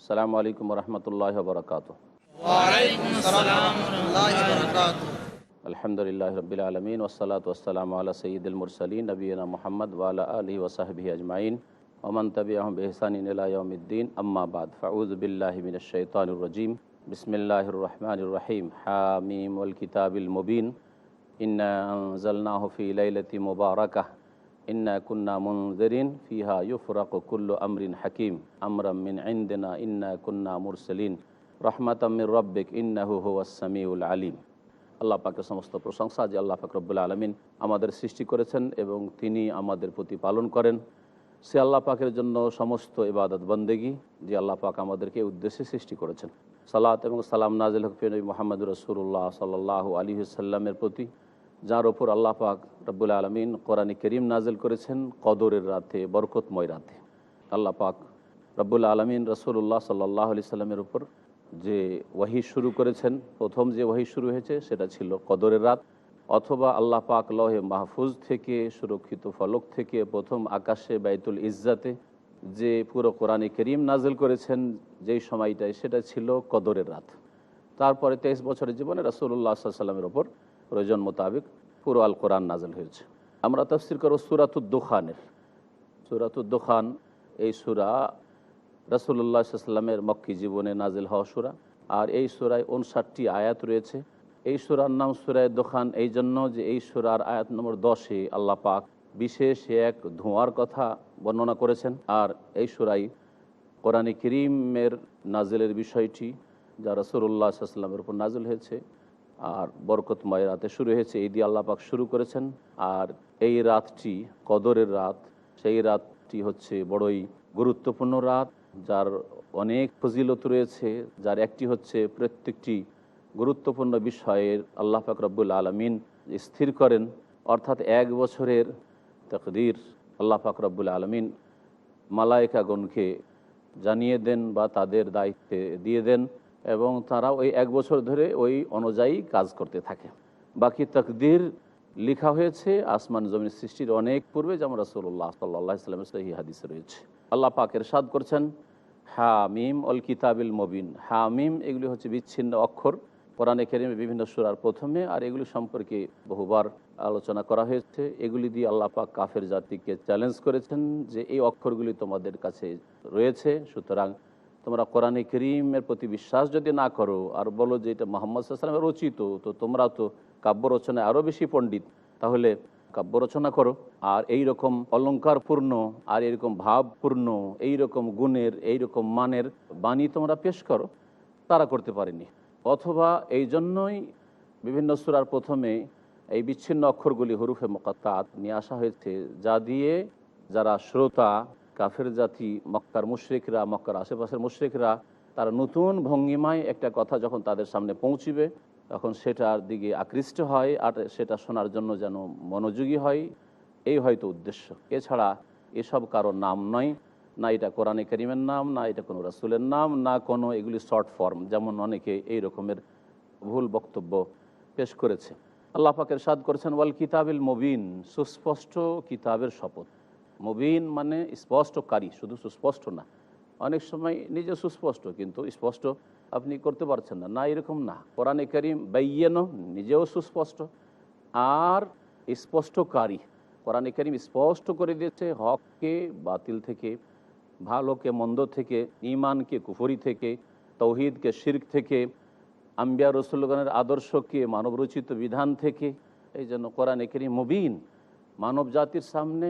সালামু আলাইকুম রহমতুল্লাহ বরকাত ওয়ালাইকুম আসসালাম ওয়া বারাকাতুহু আলহামদুলিল্লাহ রবিল আলমিন ওসলাত ওসালাম আল্লাহ সঈদুল মুরসলিন নবীনা মোহাম্মদ ওয়ালা আলী ওসাহবি আজমাইন ওমন তবি আহম বেহসানিন ইলাউদ্দিন আম্মাবাদ ফাউজবিল্লাহমিনশৈতানুরজিম বিসমিল্লাহির রহমানির রহিম হামিম ওল কিতাবিল মুবিন ইন্না আনজালনাহু ফি লাইলাতি মুবারাকাহ ইন্না কুন্না মুনজিরিন ফিহা ইউফরাকু কুল্লু আমরিন হাকিম আমরাম মিন ইনদিনা ইন্না কুন্না মুরসালিন রহমাতাম মির রব্বিক ইন্নাহু হুয়াস সামিউল আলিম আল্লাহ পাকের সমস্ত প্রশংসা যে আল্লাহ পাক রব্বুল আলমিন আমাদের সৃষ্টি করেছেন এবং তিনি আমাদের প্রতি পালন করেন। সে আল্লাহ পাকের জন্য সমস্ত ইবাদত বন্দেগী যে আল্লাহ পাক আমাদেরকে উদ্দেশ্যে সৃষ্টি করেছেন। সালাত এবং সালাম নাজিল হকফিন মোহাম্মদ রসুল্লাহ সাল্লাহ আলী সাল্লামের প্রতি যার ওপর আল্লাহ পাক রব্বুল আলমিন কোরআন করিম নাজিল করেছেন কদরের রাতে, বরকতময় রাতে। আল্লাহ পাক রব্বুল আলমিন রসুল্লাহ সাল্লাহ আলি সাল্লামের উপর যে ওয়াহি শুরু করেছেন, প্রথম যে ওয়াহি শুরু হয়েছে সেটা ছিল কদরের রাত। অথবা আল্লাহ পাক লহে মাহফুজ থেকে, সুরক্ষিত ফলক থেকে, প্রথম আকাশে বাইতুল ইজ্জাতে যে পুরো কোরআনে করিম নাজিল করেছেন, যেই সময়টায় সেটা ছিল কদরের রাত। তারপরে তেইশ বছরের জীবনে রাসুল্লাহ সাল্লামের ওপর প্রয়োজন মোতাবেক পুরো আল কোরআন নাজিল হয়েছে। আমরা তফসির করব সুরাতুদ্দোখানের সুরাতুদ্দোখান এই সুরা রসুল্লাহ সাল্লামের মক্কি জীবনে নাজিল হওয়া সুরা। আর এই সুরায় উনষাটটি আয়াত রয়েছে। এই সুরার নাম সুরায় দোকান এই জন্য যে এই সুরার আয়াত নম্বর দশে আল্লাহ পাক বিশেষ এক ধোঁয়ার কথা বর্ণনা করেছেন। আর এই সুরাই কোরআনে করিমের নাজিলের বিষয়টি যা রসুল্লাহ সাল্লামের উপর নাজিল হয়েছে। আর বরকতময় রাতে শুরু হয়েছে, এই দিয়ে আল্লাহ পাক শুরু করেছেন। আর এই রাতটি, কদরের রাত, সেই রাতটি হচ্ছে বড়ই গুরুত্বপূর্ণ রাত, যার অনেক ফজিলত রয়েছে, যার একটি হচ্ছে প্রত্যেকটি গুরুত্বপূর্ণ বিষয়ের আল্লাহ রব্বুল আলমিন স্থির করেন। অর্থাৎ এক বছরের তকদির আল্লাহ রব্বুল আলমিন মালায়কাগণকে জানিয়ে দেন বা তাদের দায়িত্বে দিয়ে দেন। এবং তারা ওই এক বছর ধরে ওই অনুযায়ী কাজ করতে থাকে। বাকি তকদির লেখা হয়েছে, আসমান জমিন সৃষ্টির অনেক পূর্বে, যেমন রাসুল্লাহ সাল্লাহ সহি হাদিসে রয়েছে। আল্লাহ পাকের সাদ করছেন, হামিম অল কিতাবিল মবিন। হামিম এগুলি হচ্ছে বিচ্ছিন্ন অক্ষর। কোরআনে কেরিমে বিভিন্ন সুরার প্রথমে, আর এগুলি সম্পর্কে বহুবার আলোচনা করা হয়েছে। এগুলি দিয়ে আল্লাহ পাক কাফের জাতিকে চ্যালেঞ্জ করেছেন যে এই অক্ষরগুলি তোমাদের কাছে রয়েছে, সুতরাং তোমরা কোরআনে করিমের প্রতি বিশ্বাস যদি না করো আর বলো যে এটা মোহাম্মদ সাল্লামের রচিত, তো তোমরা তো কাব্য রচনায় আরও বেশি পণ্ডিত। তাহলে কাব্য রচনা করো। আর এই রকম অলঙ্কারপূর্ণ আর এরকম ভাবপূর্ণ এই রকম গুণের এই রকম মানের বাণী তোমরা পেশ করো। তারা করতে পারেনি। অথবা এই জন্যই বিভিন্ন সুরার প্রথমে এই বিচ্ছিন্ন অক্ষরগুলি হরুফে মোকাত্তাত নিয়ে আসা হয়েছে, যা দিয়ে যারা শ্রোতা কাফের জাতি, মক্কার মুশ্রিকরা, মক্কার আশেপাশের মুশ্রিকরা, তারা নতুন ভঙ্গিমায় একটা কথা যখন তাদের সামনে পৌঁছিবে, তখন সেটার দিকে আকৃষ্ট হয় আর সেটা শোনার জন্য যেন মনোযোগী হয়। এই হয়তো উদ্দেশ্য। এছাড়া এসব কারও নাম নয়, না এটা কোরআনে করিমের নাম, না এটা কোনো রাসুলের নাম, না কোনো এগুলি শর্ট ফর্ম, যেমন অনেকে এই রকমের ভুল বক্তব্য পেশ করেছে। আল্লাহ পাকের সাদ করেছেন, ওয়াল কিতাবিল মবিন সুস্পষ্ট কিতাবের শপথ। মবিন মানে স্পষ্টকারী, শুধু সুস্পষ্ট না। অনেক সময় নিজে সুস্পষ্ট, কিন্তু স্পষ্ট আপনি করতে পারছেন না। না, এরকম না। কোরআনে করিম বাইয়েন নিজেও সুস্পষ্ট। আর স্পষ্টকারী, কোরআনে করিম স্পষ্ট করে দিয়েছে হককে বাতিল থেকে, ভালোকে মন্দ থেকে ইমানকে কুফরি থেকে, তৌহিদকে শির্ক থেকে, আম্বিয়া রসুলগণের আদর্শকে, মানবরচিত বিধান থেকে। এই জন্য কোরআনে করিম মুবিন মানব জাতির সামনে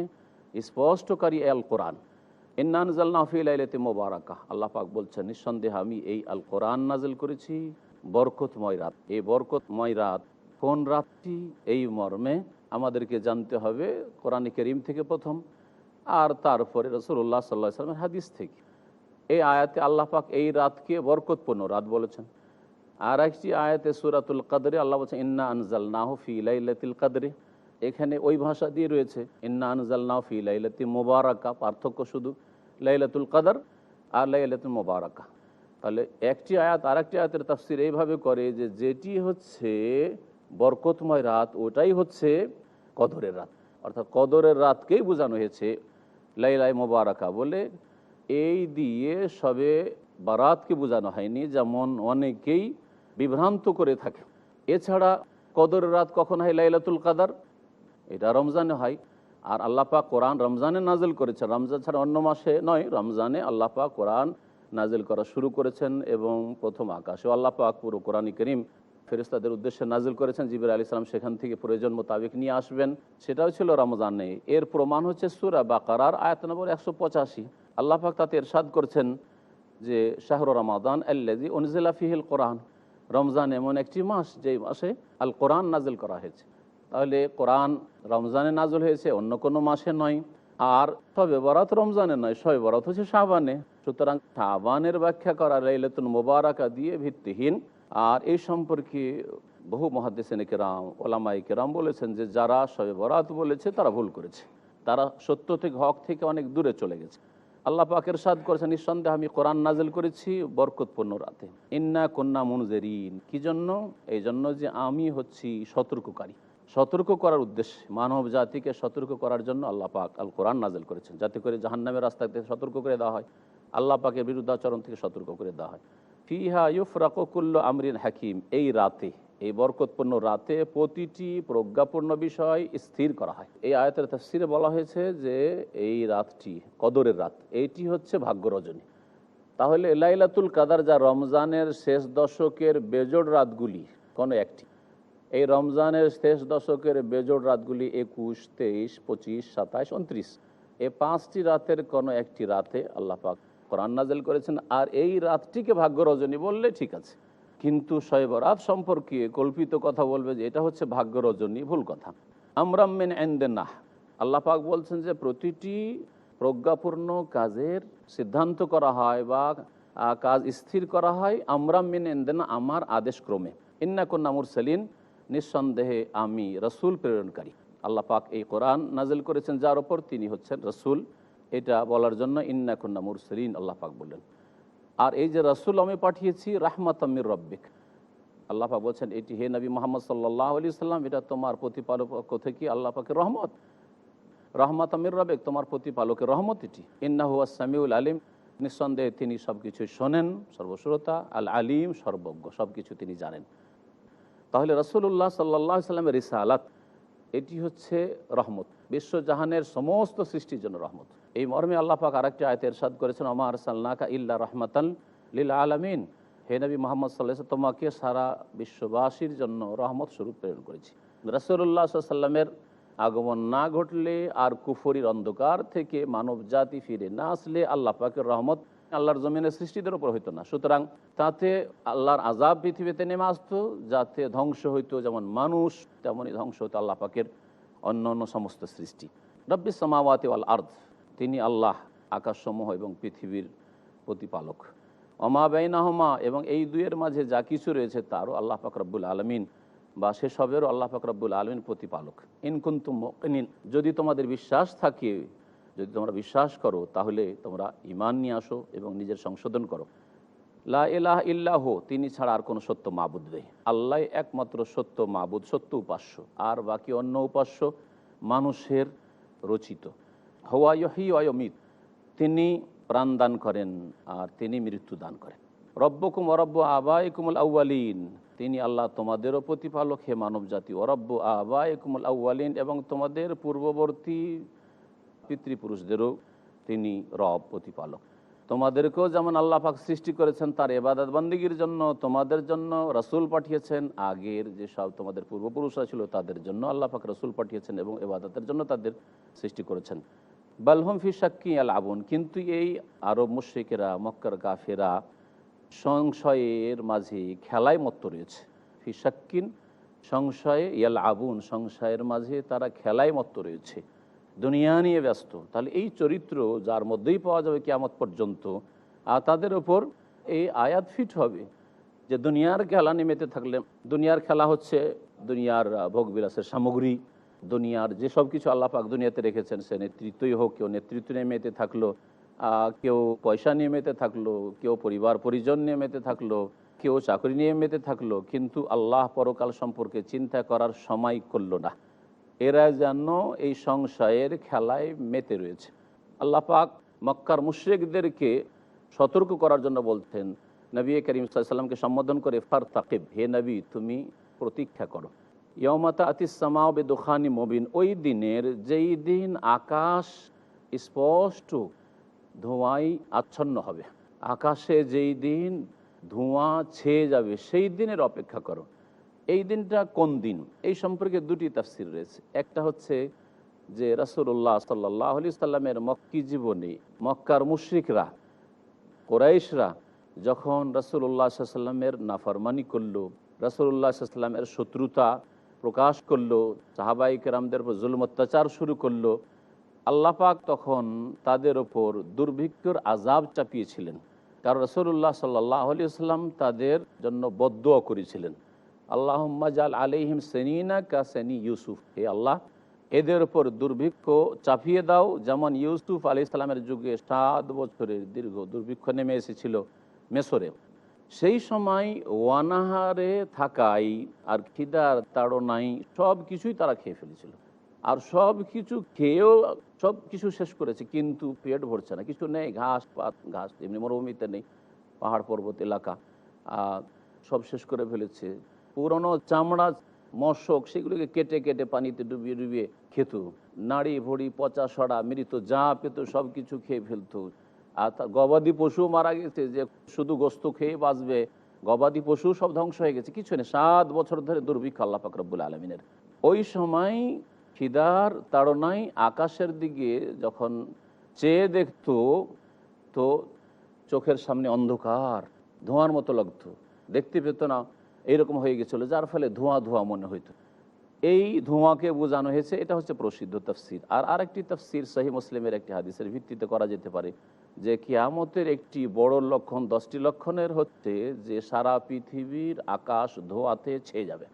স্পষ্টকারী আল কোরআন ইন্নান মোবারকা আল্লাহ বলছেন, নিঃসন্দেহে আমি এই আল কোরআন নাজিল করেছি বরকতময় রাত। এই বরকতময় রাত কোন রাতটি? এই মর্মে আমাদেরকে জানতে হবে কোরআন করিম থেকে প্রথম আর তারপরে রসুল্লাহ সাল্লাহ সাল্লামের হাদিস থেকে। এই আয়াতে আল্লাহ পাক এই রাতকে বরকতপূর্ণ রাত বলেছেন। আর একটি আয়াতে সুরাতুল কাদরে আল্লাহ বলছেন, ইন্না আনজাল নাহ ফি লাইলাতিল কাদরে। এখানে ওই ভাষা দিয়ে রয়েছে, ইন্না আনজাল নাহ ফি লাইলাতি মোবারকা পার্থক্য শুধু লাইলাতুল কাদর আর লাইলাতুল মোবারকা। তাহলে একটি আয়াত আর একটি আয়াতের তাফসির এইভাবে করে যে যেটি হচ্ছে বরকতময় রাত, ওটাই হচ্ছে কদরের রাত। অর্থাৎ কদরের রাতকেই বোঝানো হয়েছে লাইলাই মোবারকা বলে। এই দিয়ে সবে বারাতকে বোঝানো হয়নি, যেমন অনেকেই বিভ্রান্ত করে থাকে। এছাড়া কদরের রাত কখন হয় লাইলাতুল কাদার? এটা রমজানে হয়। আর আল্লাহ পাক কোরআন রমজানে নাজেল করেছে রমজান ছাড়া অন্য মাসে নয়, রমজানে আল্লাহ পাক কোরআন নাজেল করা শুরু করেছেন এবং প্রথম আকাশে আল্লাহ পাক পুরো কোরআন করিম ফেরেস্তাদের উদ্দেশ্যে নাজিল করেছেন। জিবির আলী ইসলাম সেখান থেকে প্রয়োজন মোতাবেক নিয়ে আসবেন। সেটাও ছিল রমজানে। এর প্রমাণ হচ্ছে সুরা বাকারার আয়াত নম্বর একশো পঁচাশি। আল্লাহ পাক তাতে এরশাদ করছেন যে, শাহর রমাদান আল্লাজি অনজিলা ফিহিল কোরআন। রমজান এমন একটি মাস, যেই মাসে আল কোরআন নাজিল করা হয়েছে। তাহলে কোরআন রমজানে নাজল হয়েছে, অন্য কোনো মাসে নয়। আর তবে বরাত রমজানে নয় শবে বরাত হচ্ছে শাহবানে সুতরাং শাহবানের ব্যাখ্যা করা লাইলাতুল মোবারকা দিয়ে ভিত্তিহীন। আর এই সম্পর্কে বহু মহাদেসেন কেরাম ওলামাই কেরাম বলেছেন যে যারা শবে বরাত বলেছে তারা ভুল করেছে। তারা সত্য থেকে, হক থেকে অনেক দূরে চলে গেছে। আল্লাহ পাকের সাদ করেছেন, নিঃসন্দেহে আমি কোরআন নাজেল করেছি বরকতপূর্ণ রাতে। ইন্না কন্যা মুনজেরিন। কি জন্য? এই জন্য যে আমি হচ্ছি সতর্ককারী। সতর্ক করার উদ্দেশ্যে মানব জাতিকে সতর্ক করার জন্য আল্লাহ পাক আল কোরআন নাজেল করেছেন, যাতে করে জাহান্নামের রাস্তা থেকে সতর্ক করে দেওয়া হয়, আল্লাহ পাকের বিরুদ্ধাচরণ থেকে সতর্ক করে দেওয়া হয়। ফিহা ইউফরাকুল্ল আমরিন হাকিম, এই রাতে, এই বরকতপূর্ণ রাতে প্রতিটি প্রজ্ঞাপূর্ণ বিষয় স্থির করা হয়। এই আয়তের তফসিরে বলা হয়েছে যে এই রাতটি কদরের রাত, এইটি হচ্ছে ভাগ্য রজনী। তাহলে লাইলাতুল কাদার যা রমজানের শেষ দশকের বেজোড় রাতগুলি কোনো একটি? এই রমজানের শেষ দশকের বেজোড় রাতগুলি একুশ, তেইশ, পঁচিশ, সাতাইশ, উনত্রিশ। এ পাঁচটি রাতের কোনো একটি রাতে আল্লাহ পাক কোরআন নাজেল করেছেন, আর এই রাতটিকে ভাগ্য রজনী বললে ঠিক আছে। কিন্তু শৈব রাত সম্পর্কে কল্পিত কথা বলবে যে এটা হচ্ছে ভাগ্য রজনী ভুল কথা। আমরাম্মিন এন্দে নাহ আল্লাহ পাক বলছেন যে প্রতিটি প্রজ্ঞাপূর্ণ কাজের সিদ্ধান্ত করা হয় বা কাজ স্থির করা হয় আমরাম্মিন এন্দেনা আমার আদেশ ক্রমে ইন্না কন্যা মুরসালিন নিঃসন্দেহে আমি রসুল প্রেরণকারী। আল্লাহ পাক এই কোরআন নাজিল করেছেন, যার ওপর তিনি হচ্ছেন রসুল। এটা বলার জন্য ইন্না কন্যা মুরসালিন, আল্লাহ পাক বললেন। আর এই যে রসুল আমি পাঠিয়েছি রাহমাত আমির রব্বিক। আল্লাহ পাক বলছেন, এটি হে নবী মোহাম্মদ সাল্লাহ আলি সাল্লাম, এটা তোমার প্রতিপালক থেকে আল্লাহ পাকের রহমত। রহমত আমির রবেক তোমার প্রতিপালকের রহমত এটি। ইন্নাহু সামিউল আলিম। নিঃসন্দেহে তিনি সব কিছু শোনেন, সর্বশ্রোতা, আল আলিম, সর্বজ্ঞ সব কিছু তিনি জানেন। তাহলে রসুল্লাহ সাল্লাহ সাল্লামের রিসালাত, এটি হচ্ছে রহমত। বিশ্বজাহানের সমস্ত সৃষ্টির জন্য রহমত। এই মর্মে আল্লাহ পাক আরেকটি আয়তে এরশাদ করেছেন আমার সাল্লাকা ইল্লা রহমাতান লিল আলমিন। হে নবী মোহাম্মদ সাল্লাহ তোমাকে সারা বিশ্ববাসীর জন্য রহমত স্বরূপ প্রেরণ করেছি। রসুল্লাহ সাল্লামের আগমন না ঘটলে আর কুফরির অন্ধকার থেকে মানব জাতি ফিরে না আসলে আল্লাহ পাকের রহমত আল্লাহর জমিনের সৃষ্টিদের উপর হইতো না। সুতরাং তাতে আল্লাহর আজাব পৃথিবীতে নেমে আসতো, যাতে ধ্বংস হইতো যেমন মানুষ তেমনই ধ্বংস হতো আল্লাহ পাকের অন্য অন্য সমস্ত সৃষ্টি। রব্বি সামাওয়াতি আল আর্দ, তিনি আল্লাহ আকাশসমূহ এবং পৃথিবীর প্রতিপালক। অমা বেইনাহমা, এবং এই দুয়ের মাঝে যা কিছু রয়েছে তারও আল্লাহ পাক রব্বুল আলমিন, বা সেসবেরও আল্লাহ পাক রব্বুল আলমিন প্রতিপালক। ইনকুন্তুম যদি তোমাদের বিশ্বাস থাকে যদি তোমরা বিশ্বাস করো, তাহলে তোমরা ইমান নিয়ে আসো এবং নিজের সংশোধন করো। লা ইলাহ ইল্লাহ, তিনি ছাড়া আর কোনো সত্য মাবুদ নেই। আল্লাহ একমাত্র সত্য মাবুদ, সত্য উপাস্য। আর বাকি অন্য উপাস্য মানুষের রচিত। হওয়াই অয়মিত তিনি প্রাণ দান করেন আর তিনি মৃত্যু দান করেন। রব্বকুম অরব্ব আবাই কুমুল আউ্বালিন তিনি আল্লাহ তোমাদেরও প্রতিপালক, হে মানব জাতি অরব্ব আবাই কুমুল আউ্বালিন এবং তোমাদের পূর্ববর্তী পিতৃপুরুষদেরও তিনি রব, প্রতিপালক। তোমাদেরকেও যেমন আল্লাহ পাক সৃষ্টি করেছেন, তার এবাদত বন্দীগীর জন্য তোমাদের জন্য রসুল পাঠিয়েছেন। আগের যে সব তোমাদের পূর্বপুরুষরা ছিল, তাদের জন্য আল্লাহ পাক রসুল পাঠিয়েছেন এবং এবাদতের জন্য তাদের সৃষ্টি করেছেন। বালহম ফি সাক্কি আল আবুন, কিন্তু এই আরব মুশ্রিকেরা, মক্কার গাফেরা সংশয়ের মাঝে খেলায় মত্ত রয়েছে। ফি সাক্কিন সংশয়ে ইয়াল আবুন, সংশয়ের মাঝে তারা খেলায় মত্ত রয়েছে। দুনিয়া নিয়ে ব্যস্ত। তাহলে এই চরিত্র যার মধ্যেই পাওয়া যাবে কেয়ামত পর্যন্ত, আর তাদের ওপর এই আয়াত ফিট হবে যে দুনিয়ার খেলা নেমেতে থাকলে, দুনিয়ার খেলা হচ্ছে দুনিয়ার ভোগবিলাসের সামগ্রী। দুনিয়ার যে সব কিছু আল্লাহ পাক দুনিয়াতে রেখেছেন, সে নেতৃত্বই হোক, কেউ নেতৃত্ব নিয়ে মেতে থাকল কেউ পয়সা নিয়ে মেতে থাকল, কেউ পরিবার, পরিজন নিয়ে মেতে থাকল, কেউ চাকরি নিয়ে মেতে থাকল, কিন্তু আল্লাহ পরকাল সম্পর্কে চিন্তা করার সময় করল না। এরা যেন এই সংশয়ের খেলায় মেতে রয়েছে। আল্লাহ পাক মক্কার মুশ্রিকদেরকে সতর্ক করার জন্য বলছেন নবী করিম সাল্লামকে সম্বোধন করে ফার তাকিব হে নবী, তুমি প্রতীক্ষা করো। ইয়মাতা আতিসামাও বে দোখানি মবিন, ওই দিনের যেই দিন আকাশ স্পষ্ট ধোঁয়ায় আচ্ছন্ন হবে। আকাশে যেই দিন ধোঁয়া ছেয়ে যাবে, সেই দিনের অপেক্ষা করো। এই দিনটা কোন দিন? এই সম্পর্কে দুটি তাফসির রয়েছে। একটা হচ্ছে যে রাসুল্লাহ সাল্লাহ আলি সাল্লামের মক্কি জীবনী, মক্কার মুশ্রিকরা, কোরাইশরা যখন রাসুল্লাহ সাল্লামের নাফরমানি করল রাসুল্লাহ সাল্লামের শত্রুতা প্রকাশ করল সাহাবাই কেরামদের উপর জুলম অত্যাচার শুরু করল আল্লাপাক তখন তাদের ওপর দুর্ভিক্ষর আজাব চাপিয়েছিলেন। কারণ রসুল্লাহ সাল্লাহ আলি সাল্লাম তাদের জন্য বদুয়া করেছিলেন। আল্লাহ জাল আলিহিম সেনিনা কা সেনি ইউসুফ। হে আল্লাহ, এদের ওপর দুর্ভিক্ষ চাপিয়ে দাও, যেমন ইউসুফ আলি ইসলামের যুগে সাত বছরের দীর্ঘ দুর্ভিক্ষ নেমে এসেছিল মেসরে। সেই সময় ওয়ানাহারে থাকাই আর খিদার তাড়নাই সব কিছুই তারা খেয়ে ফেলেছিল। আর সব কিছু খেয়েও সব কিছু শেষ করেছে, কিন্তু পেট ভরছে না। কিছু নেই, ঘাস পাত, ঘাস, এমনি মরুভূমিতে নেই, পাহাড় পর্বত এলাকা সব শেষ করে ফেলেছে। পুরনো চামড়া, মশক, সেগুলোকে কেটে কেটে পানিতে ডুবিয়ে ডুবিয়ে খেত। নাড়ি, ভড়ি, পচা সড়া, মৃত যা পেত সব কিছু খেয়ে ফেলতো। আর গবাদি পশু মারা গেছে যে শুধু গোস্ত খেয়ে বাঁচবে, গবাদি পশু সব ধ্বংস হয়ে গেছে। কিছু নেই, সাত বছর ধরে দুর্ভিক্ষ আল্লাহ ফাকরবুল আলমিনের। ওই সময় খিদার তাড়নায় আকাশের দিকে যখন চেয়ে দেখতো, তো চোখের সামনে অন্ধকার, ধোঁয়ার মতো লাগতো। দেখতে পেত না এইরকম হয়ে গেছিল, যার ফলে ধোঁয়া ধোঁয়া মনে হইতো। এই ধোঁয়াকে বোঝানো হয়েছে, এটা হচ্ছে প্রসিদ্ধ তফসির। আর আরেকটি তফসির সহি মুসলিমের একটি হাদিসের ভিত্তিতে করা যেতে পারে, যে কিয়ামতের একটি বড় লক্ষণ, দশটি লক্ষণের হচ্ছে যে সারা পৃথিবীর আকাশ ধোঁয়াতে ছেয়ে যাবে।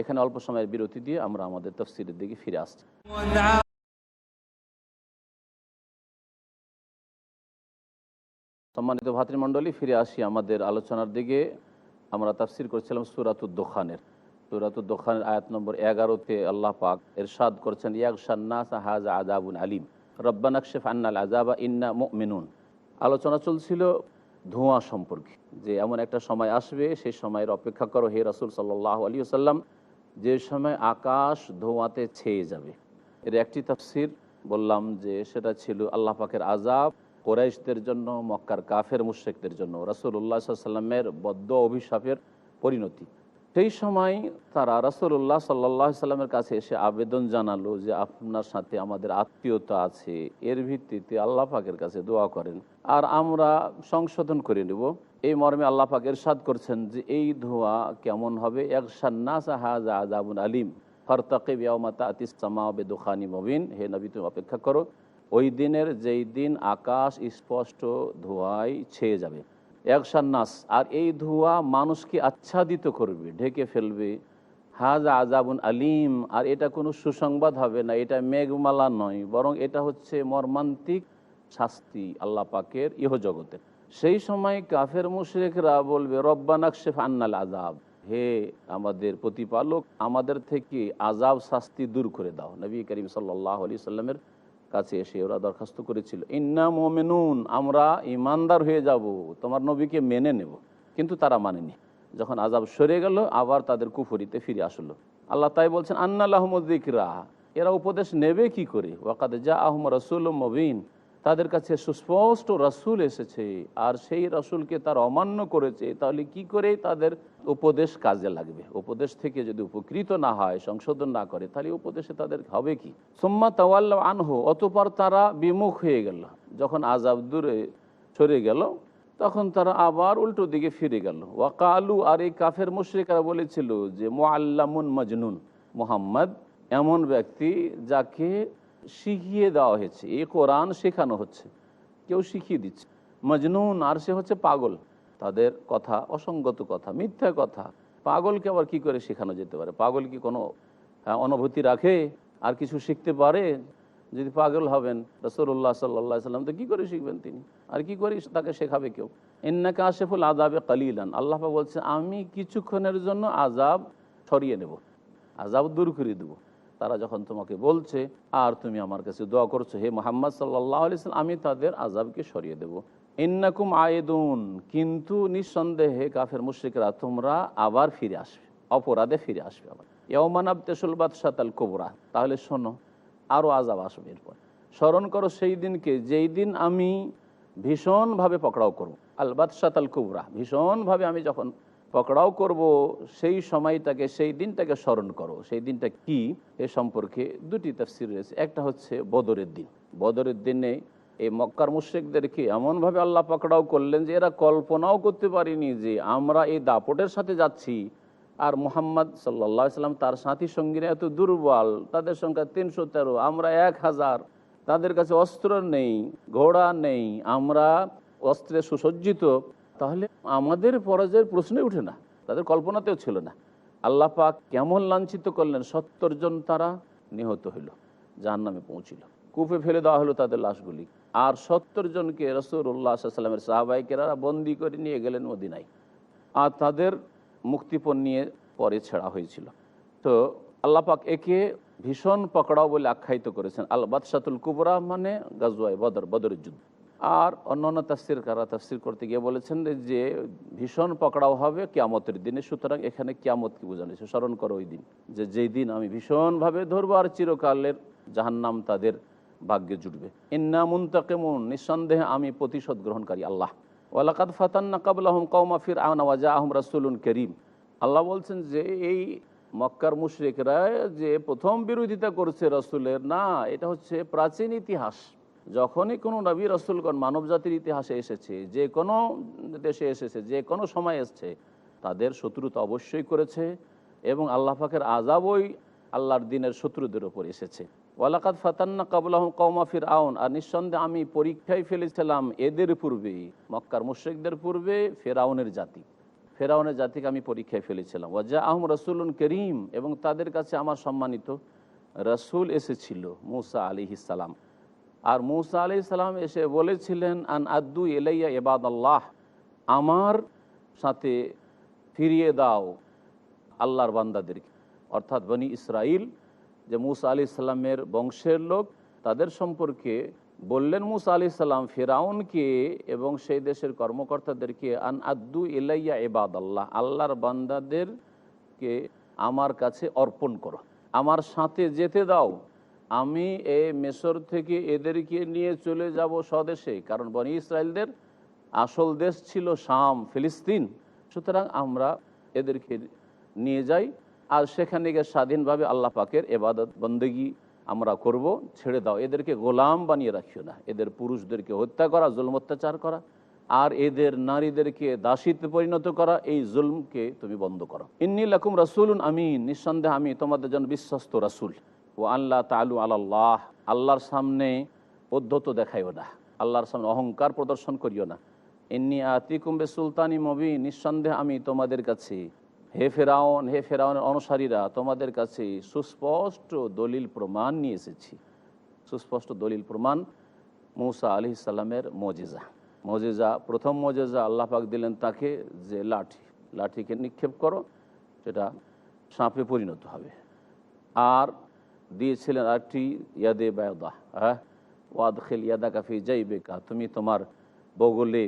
এখানে অল্প সময়ের বিরতি দিয়ে আমরা আমাদের তফসিরের দিকে ফিরে আসছি। সম্মানিত ভাতৃমণ্ডলী, ফিরে আসি আমাদের আলোচনার দিকে। আমরা তাফসির করছিলাম সুরাতুদ দোখানের। সুরাতুদ দোখানের আয়াত নম্বর এগারোতে আল্লাহ পাক এরশাদ করছেন ইয়াকশান্নাস হাজ আজাবুন আলিম রব্বানাকশেফ আন্নাল আজাবা ইন্না মিনুন আলোচনা চলছিল ধোঁয়া সম্পর্কে, যে এমন একটা সময় আসবে, সেই সময়ের অপেক্ষা করো হে রাসুল সাল্লাহ আলী সাল্লাম যে সময় আকাশ ধোঁয়াতে ছেয়ে যাবে। এর একটি তাফসির বললাম যে সেটা ছিল আল্লাহ পাকের আজাব কোরাইশদের জন্য, মক্কার কাফের মুশেকদের জন্য রাসুল্লাহ সাল্লামের বদ্ধ অভিশাপের পরিণতি। সেই সময় তারা রাসুল্লাহ সাল্লাহ সাল্লামের কাছে এসে আবেদন জানালো যে, আপনার সাথে আমাদের আত্মীয়তা আছে, এর ভিত্তিতে আল্লাহ পাকের কাছে দোয়া করেন। আর আমরা সংশোধন করে নেব। এই মর্মে আল্লাহ পাক এরশাদ করছেন যে, এই ধোয়া কেমন হবে? এক সান্নাস হাজা আজাবুন আলিম। ফরতাকিব ইয়ামাতা বেদুখানি মবিন। হে নবী, তুমি অপেক্ষা করো। ওই দিনের যেই দিন আকাশ স্পষ্ট ধোঁয়ায় ছেয়ে যাবে। একসান্নাস আর এই ধোঁয়া মানুষকে আচ্ছাদিত করবে, ঢেকে ফেলবে। হাজা আজাবুন আলিম, আর এটা কোনো সুসংবাদ হবে না, এটা মেঘমালা নয়, বরং এটা হচ্ছে মর্মান্তিক শাস্তি আল্লাহ পাকের ইহজগতের। সেই সময় কাফের মুশরেকরা বলবে রব্বানাকশেফ আন্নাল আজাব হে আমাদের প্রতিপালক, আমাদের থেকে আজাব শাস্তি দূর করে দাও। নবী করিম সাল্লাহ আলি সাল্লামের কাছে এসে ওরা দরখাস্ত করেছিল। ইন্না মোমেনুন, আমরা ইমানদার হয়ে যাব, তোমার নবীকে মেনে নেব। কিন্তু তারা মানেনি। যখন আজাব সরে গেল, আবার তাদের কুফরিতে ফিরে আসলো। আল্লাহ তাই বলছেন, আন্না আহমদিকরা এরা উপদেশ নেবে কি করে? ওয়াকাদ যা আহম রসুল মবিন। তাদের কাছে সুস্পষ্ট রসুল এসেছে আর সেই রসুলকে তার অমান্য করেছে, তাহলে কি করে তাদের উপদেশ কাজে লাগবে? উপদেশ থেকে যদি উপকৃত না হয়, সংশোধন না করে, তাহলে উপদেশে তাদের হবে কি? সোম্মা তাওয়াল্লা আনহ, অতপর তারা বিমুখ হয়ে গেল। যখন আজাব দূরে সরে গেল, তখন তারা আবার উল্টো দিকে ফিরে গেল। ওয়াকালু আর এই কাফের মুশ্রিকারা বলেছিল যে মোয়াল্লামুন মজনুন, মোহাম্মদ এমন ব্যক্তি যাকে শিখিয়ে দেওয়া হয়েছে। এ কোরআন শেখানো হচ্ছে। কেউ শিখিয়ে দিচ্ছে। মজনুন আর সে হচ্ছে পাগল। তাদের কথা অসঙ্গত কথা মিথ্যা কথা। পাগলকে আবার কি করে শেখানো যেতে পারে? পাগল কি কোনো হ্যাঁ, অনুভূতি রাখে? আর কিছু শিখতে পারে? যদি পাগল হবেন রসুল্লাহ সাল্লাহ সাল্লাম তো কী করে শিখবেন তিনি? আর কি করে তাকে শেখাবে কেউ? ইন্নাকা আশেফুল আজাবে কালিলান। আল্লাহ বলছে আমি কিছুক্ষণের জন্য আজাব সরিয়ে নেব। আজাব দূর করে দেবো। তারা যখন তোমাকে বলছে, আর তুমি আমার কাছে দোয়া করছ, হে মোহাম্মদ সাল্লাহ আলিয়াল্লাম আমি তাদের আজাবকে সরিয়ে দেব। ইন্নাকুম আয়েদুন, কিন্তু নিঃসন্দেহে কাফের মুশ্রিকরা তোমরা আবার ফিরে আসবে, অপরাধে ফিরে আসবে আবার। ইয়মানাব তেসুলবাদ সাতাল কোবরা, তাহলে শোনো আরও আজাব আসবে এরপর। স্মরণ করো সেই দিনকে, যেই দিন আমি ভীষণভাবে পকড়াও করব। আলবাদ সাতাল কুবরা, ভীষণভাবে আমি যখন পকড়াও করব, সেই সময়টাকে, সেই দিনটাকে স্মরণ করো। সেই দিনটা কি? এ সম্পর্কে দুটি তফসির রয়েছে। একটা হচ্ছে বদরের দিন। বদরের দিনে এই মক্কার মুশ্রিকদেরকে এমনভাবে আল্লাহ পাকড়াও করলেন যে এরা কল্পনাও করতে পারিনি যে আমরা এই দাপটের সাথে যাচ্ছি। আর মুহাম্মদ সাল্লা সাল্লাম তার সাথী সঙ্গীরা এত দুর্বল, তাদের সংখ্যা তিনশো তেরো, আমরা এক হাজার, তাদের কাছে অস্ত্র নেই, ঘোড়া নেই, আমরা অস্ত্রে সুসজ্জিত। তাহলে আমাদের পরাজয়ের প্রশ্নই উঠে না, তাদের কল্পনাতেও ছিল না। আল্লাহ পাক কেমন লাঞ্ছিত করলেন, সত্তর জন তারা নিহত হইল যার নামে পৌঁছিল। কূপে ফেলে দেওয়া হলো তাদের লাশগুলি। আর সত্তর জনকে রসুল্লাহ সাল্লামের সাহাবাইকেরা বন্দি করে নিয়ে গেলেন মদিনায়। আর তাদের মুক্তিপণ নিয়ে পরে ছেড়া হয়েছিল। তো আল্লাপাক একে ভীষণ পকড়াও বলে আখ্যায়িত করেছেন। আল বাদশাতুল কুবরা মানে গাজওয়াই বদর, বদরের যুদ্ধ। আর অন্যান্য তাফসির কারা তাফসির করতে গিয়ে বলেছেন যে ভীষণ পকড়াও হবে কিয়ামতের দিনে, সুতরাং এখানে কিয়ামত কি বোঝানো হয়েছে। স্মরণ করো ওই দিন যে যেই দিন আমি ভীষণভাবে ধরবো আর চিরকালের জাহান্নাম তাদের ভাগ্যে জুটবে। ইন্না মুন্তাকেমুন, নিঃসন্দেহে আমি প্রতিশোধ গ্রহণকারী আল্লাহ। ওয়ালাকাদ ফাতান্না কাবলাহম কৌমা ফির আহনওয়াজা আহম রাসুলুন করিম। আল্লাহ বলছেন যে এই মক্কার মুশরিকরা যে প্রথম বিরোধিতা করছে রসুলের, না, এটা হচ্ছে প্রাচীন ইতিহাস। যখনই কোনো নবী রসুলগণ মানব জাতির ইতিহাসে এসেছে, যে কোনো দেশে এসেছে, যে কোনো সময় এসছে, তাদের শত্রুতা অবশ্যই করেছে এবং আল্লাহ পাকের আজাবই আল্লাহর দিনের শত্রুদের ওপর এসেছে। ওয়ালাকাত ফাতান্না কাবুলাহ কৌমা ফির আউন আর নিঃসন্দেহে আমি পরীক্ষায় ফেলেছিলাম এদের পূর্বে, মক্কার মুশ্রিকদের পূর্বে ফেরাউনের জাতি। ফেরাউনের জাতিকে আমি পরীক্ষায় ফেলেছিলাম। ওয়াজা আহম রসুলুন করিম, এবং তাদের কাছে আমার সম্মানিত রসুল এসেছিল মুসা আলি ইসালাম আর মুসা আলি সালাম এসে বলেছিলেন, আন আদু এলাইয়া এবাদ আল্লাহ আমার সাথে ফিরিয়ে দাও আল্লাহর বান্দাদেরকে। অর্থাৎ বনি ইসরাইল, যে মুসা আলি সাল্লামের বংশের লোক, তাদের সম্পর্কে বললেন মুসা আলি সাল্লাম ফেরাউনকে এবং সেই দেশের কর্মকর্তাদেরকে, আন আদু ইলাইয়া এবাদ আল্লাহ আল্লাহর বান্দাদেরকে আমার কাছে অর্পণ করো। আমার সাথে যেতে দাও আমি এ মেসর থেকে এদেরকে নিয়ে চলে যাব স্বদেশে, কারণ বনি ইসরায়েলদের আসল দেশ ছিল শাম, ফিলিস্তিন। সুতরাং আমরা এদেরকে নিয়ে যাই আর সেখানে গিয়ে স্বাধীনভাবে আল্লাহ পাকের এবাদত বন্দেগি আমরা করব, ছেড়ে দাও। এদেরকে গোলাম বানিয়ে রাখিও না। এদের পুরুষদেরকে হত্যা করা, জুলম অত্যাচার করা আর এদের নারীদেরকে দাসীতে পরিণত করা, এই জুলমকে তুমি বন্ধ করো। ইন্নি লাকুম রাসুল আমি নিঃসন্দেহে আমি তোমাদের জন্য বিশ্বস্ত রাসুল। ও আল্লাহ তালু আল্লাহ আল্লাহর সামনে পদ্ধত দেখাইও না, আল্লাহর সামনে অহংকার প্রদর্শন করিও না। এমনি আতিকুম্বে সুলতানি মবি নিঃসন্দেহে আমি তোমাদের কাছে, হে ফেরাউন, হে ফেরাউনের অনুসারীরা, তোমাদের কাছে সুস্পষ্ট দলিল প্রমাণ নিয়ে এসেছি। সুস্পষ্ট দলিল প্রমাণ মৌসা আলি সাল্লামের মজেজা। মজেজা, প্রথম মজেজা আল্লাহ পাক দিলেন তাকে যে লাঠি, লাঠিকে নিক্ষেপ করো, সেটা সাঁপে পরিণত হবে। আর দিয়েছিলেন আরেকটি ইয়াদে বায়দা হ্যাঁ? ওয়াদ খেল ইয়াদা কাফি যাইবে কা তুমি তোমার বগলে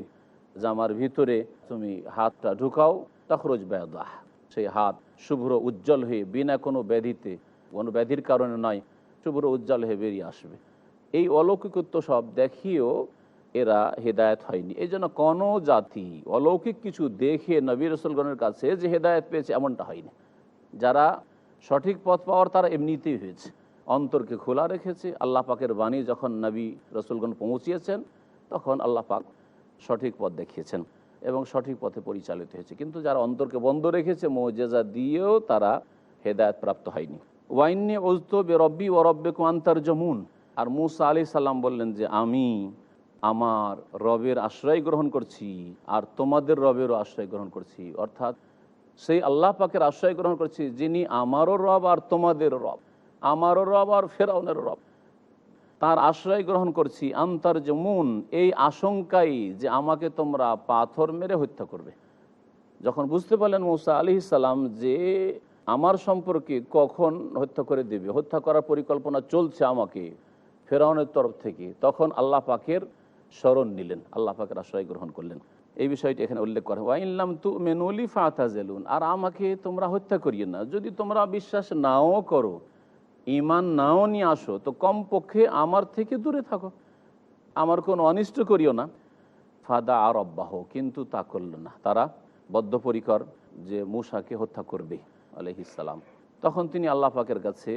জামার ভিতরে তুমি হাতটা ঢুকাও, তখরোজ বায়দা। সেই হাত শুভ্র উজ্জ্বল হয়ে বিনা কোনো ব্যাধিতে, কোনো ব্যাধির কারণে নয়, শুভ্র উজ্জ্বল হয়ে বেরিয়ে আসবে। এই অলৌকিকত্ব সব দেখিয়েও এরা হেদায়ত হয়নি। এই জন্য কোনো জাতি অলৌকিক কিছু দেখে নবী রসুলগণের কাছে যে হেদায়ত পেয়েছে এমনটা হয়নি। যারা সঠিক পথ পাওয়ার তারা এমনিতেই হয়েছে। অন্তরকে খোলা রেখেছে। আল্লাহ পাকের বাণী যখন নবী রসুলগণ পৌঁছিয়েছেন, তখন আল্লাহ পাক সঠিক পথ দেখিয়েছেন এবং সঠিক পথে পরিচালিত হয়েছে। কিন্তু যারা অন্তরকে বন্ধ রেখেছে, মৌজেজা দিয়েও তারা হেদায়ত প্রাপ্ত হয়নি। ওয়াইন্নে ওজত বে রব্বি ও রব্বে কুয়ান্তার জমুন আর মুসা আলি সাল্লাম বললেন যে, আমি আমার রবের আশ্রয় গ্রহণ করছি, আর তোমাদের রবেরও আশ্রয় গ্রহণ করছি। অর্থাৎ সেই আল্লাহ পাকের আশ্রয় গ্রহণ করছি, যিনি আমারও রব আর তোমাদের রব। আমারও রব আর ফেরাউনের রব। তার আশ্রয় গ্রহণ করছি আন্তার জমুন এই আশঙ্কাই যে আমাকে তোমরা পাথর মেরে হত্যা করবে। যখন বুঝতে পারলেন মৌসা আলি সালাম যে আমার সম্পর্কে কখন হত্যা করে দেবে, হত্যা করার পরিকল্পনা চলছে আমাকে ফেরাউনের তরফ থেকে, তখন আল্লাহ পাকের স্মরণ নিলেন, আল্লাহ পাকের আশ্রয় গ্রহণ করলেন। এই বিষয়টি এখানে উল্লেখ করা ওয়াইল্লাম তু মেনুলি ফাতাজেলুন আর আমাকে তোমরা হত্যা করিয়ে না। যদি তোমরা বিশ্বাস নাও করো ইমান নাও নিয়ে আসো, তো কমপক্ষে আমার থেকে দূরে থাকো। আমার কোনো অনিষ্ট করিও না। ফাদা আর অব্যাহ কিন্তু তা করল না। তারা বদ্ধপরিকর যে মূসাকে হত্যা করবে আলহিসাল্লাম তখন তিনি আল্লাহ পাকের কাছে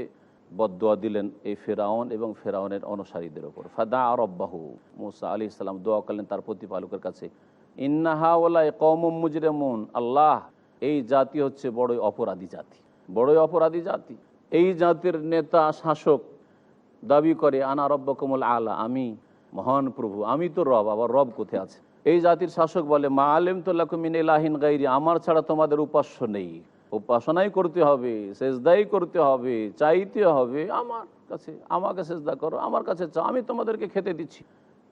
বদোয়া দিলেন এই ফেরাউন এবং ফেরাউনের অনুসারীদের ওপর। ফাদা আর অব্যাহ মুসা আলি ইসলাম দোয়া করলেন তার প্রতিপালকের কাছে। ইন্নাহা ওলাই কম মুজরেমুন। আল্লাহ, এই জাতি হচ্ছে বড়ই অপরাধী জাতি। বড়ই অপরাধী জাতি। এই জাতির নেতা, শাসক দাবি করে, আনা রব্ব কমল আলা, আমি মহান প্রভু, আমি তো রব, আবার রব কোথায় আছে? এই জাতির শাসক বলে, মা আলেম তোল্লাকুমিন এলাহিন গাইরি, আমার ছাড়া তোমাদের উপাস্য নেই। উপাসনাই করতে হবে, সেজদাই করতে হবে, চাইতে হবে, আমার কাছে, আমাকে সেজদা করো, আমার কাছে চাও, আমি তোমাদেরকে খেতে দিচ্ছি,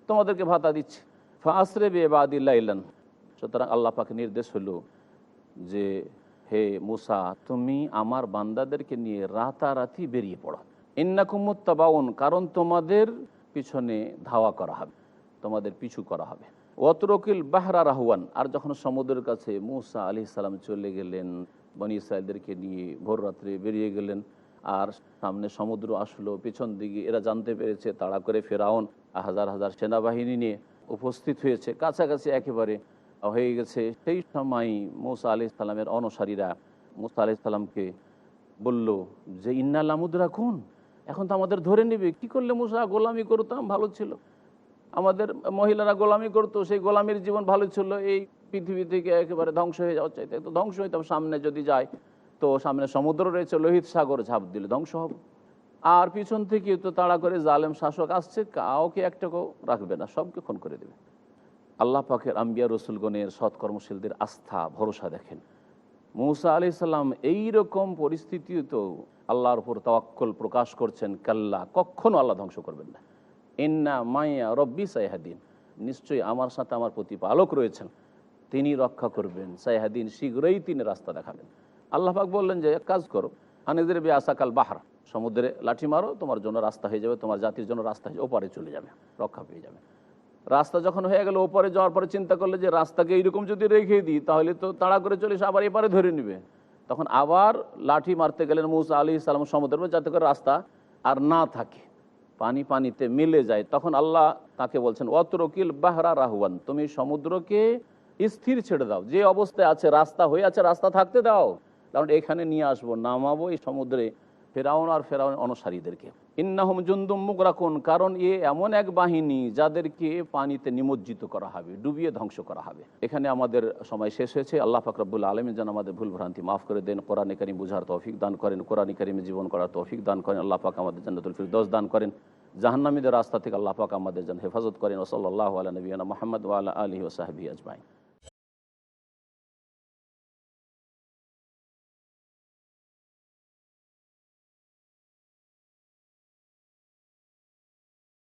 তোমাদেরকে ভাতা দিচ্ছি। ফাসরে বে বাদিল্লাইলান সুতরাং আল্লাহ পাকে নির্দেশ হলো যে, হে মুসা, তুমি আমার বান্দাদেরকে নিয়ে রাতারাতি বেরিয়ে পড়ো। ইন্নাকুমুত্তাবাউন কারণ তোমাদের পিছনে ধাওয়া করা হবে, তোমাদের পিছু করা হবে। অতরকিল বাহরা রাহুয়ান, আর যখন সমুদ্রের কাছে মুসা আলি সালাম চলে গেলেন, বনি ইসরায়েলদেরকে নিয়ে ভোর রাত্রে বেরিয়ে গেলেন, আর সামনে সমুদ্র আসলো, পিছন দিকে এরা জানতে পেরেছে, তাড়া করে ফেরাউন, হাজার হাজার সেনাবাহিনী নিয়ে উপস্থিত হয়েছে। কাছাকাছি একেবারে হয়ে গেছে। সেই সময় মুসা আলি সালামের অনুসারীরা মুসা আলি সাল্লামকে বলল যে, ইন্না লামুদ্রা কোন এখন তো আমাদের ধরে নেবে। কি করলে মুসা? গোলামি করতাম, ভালো ছিল। আমাদের মহিলারা গোলামি করতো, সেই গোলামির জীবন ভালো ছিল। এই পৃথিবী থেকে একেবারে ধ্বংস হয়ে যাওয়ার চাইতে। তো ধ্বংস হইতাম সামনে যদি যায়, তো সামনে সমুদ্র রয়েছে। লোহিত সাগর ঝাঁপ দিলে ধ্বংস হবে। আর পিছন থেকে তো তাড়া করে জালেম শাসক আসছে, কাউকে একটাকেও রাখবে না, সবকে খুন করে দেবে। আল্লাহ পাকের আম্বিয়া রসুলগণের সৎকর্মশীলদের আস্থা, ভরসা দেখেন। মৌসা আলি সাল্লাম এইরকম পরিস্থিতিতেও আল্লাহর উপর তাওয়াক্কল প্রকাশ করছেন, কাল্লা কখনো আল্লাহ ধ্বংস করবেন না। ইন্না মাইয়া রব্বি সাইহাদিন, নিশ্চয়ই আমার সাথে আমার প্রতিপালক রয়েছেন, তিনি রক্ষা করবেন, সাইহাদিন শীঘ্রই তিনি রাস্তা দেখাবেন। আল্লাহ পাক বললেন যে কাজ করো, হানিদের বে আসাকাল বাহার সমুদ্রে লাঠি মারো, তোমার জন্য রাস্তা হয়ে যাবে, তোমার জাতির জন্য রাস্তা হয়ে ওপারে চলে যাবে, রক্ষা পেয়ে যাবে। রাস্তা যখন হয়ে গেল, ওপারে যাওয়ার পরে চিন্তা করলে যে রাস্তাকে এইরকম যদি রেখে দিই, তাহলে তো তাড়া করে চলে আবার এপারে ধরে নিবে। তখন আবার লাঠি মারতে গেলেন মৌসা আলী ইসলাম সমুদ্রের মধ্যে যাতে করে রাস্তা আর না থাকে, পানি পানিতে মিলে যায়। তখন আল্লাহ তাকে বলছেন অতরকিল বাহরা রাহুয়ান, তুমি সমুদ্রকে স্থির ছেড়ে দাও, যে অবস্থায় আছে, রাস্তা হয়ে আছে, রাস্তা থাকতে দাও। কারণ এখানে নিয়ে আসব, নামাবো এই সমুদ্রে ফেরাউন আর ফেরাউন অনুসারীদেরকে। ইন্নাহম জুন্দুম মুখ রাখুন কারণ এ এমন এক বাহিনী যাদেরকে পানিতে নিমজ্জিত করা হবে, ডুবিয়ে ধ্বংস করা হবে। এখানে আমাদের সময় শেষ হয়েছে। আল্লাহ ফাকরাবুল আলমী যেন আমাদের ভুল ভ্রান্তি মাফ করে দেন, কোরআন কারিম বুঝার তৌফিক দান করেন, কোরআন কারিমে জীবন করার তৌফিক দান করেন, আল্লাহ পাক আমাদের জান্নাতুল ফিরদৌস দান করেন। জাহান্নামীদের রাস্তা থেকে আল্লাহ পাক আমাদের যেন হেফাজত করেন। ওসল্লাহ আলা নবীনা মোহাম্মদ ওয়ালা আলহি ওসাহাবি আজমাইন।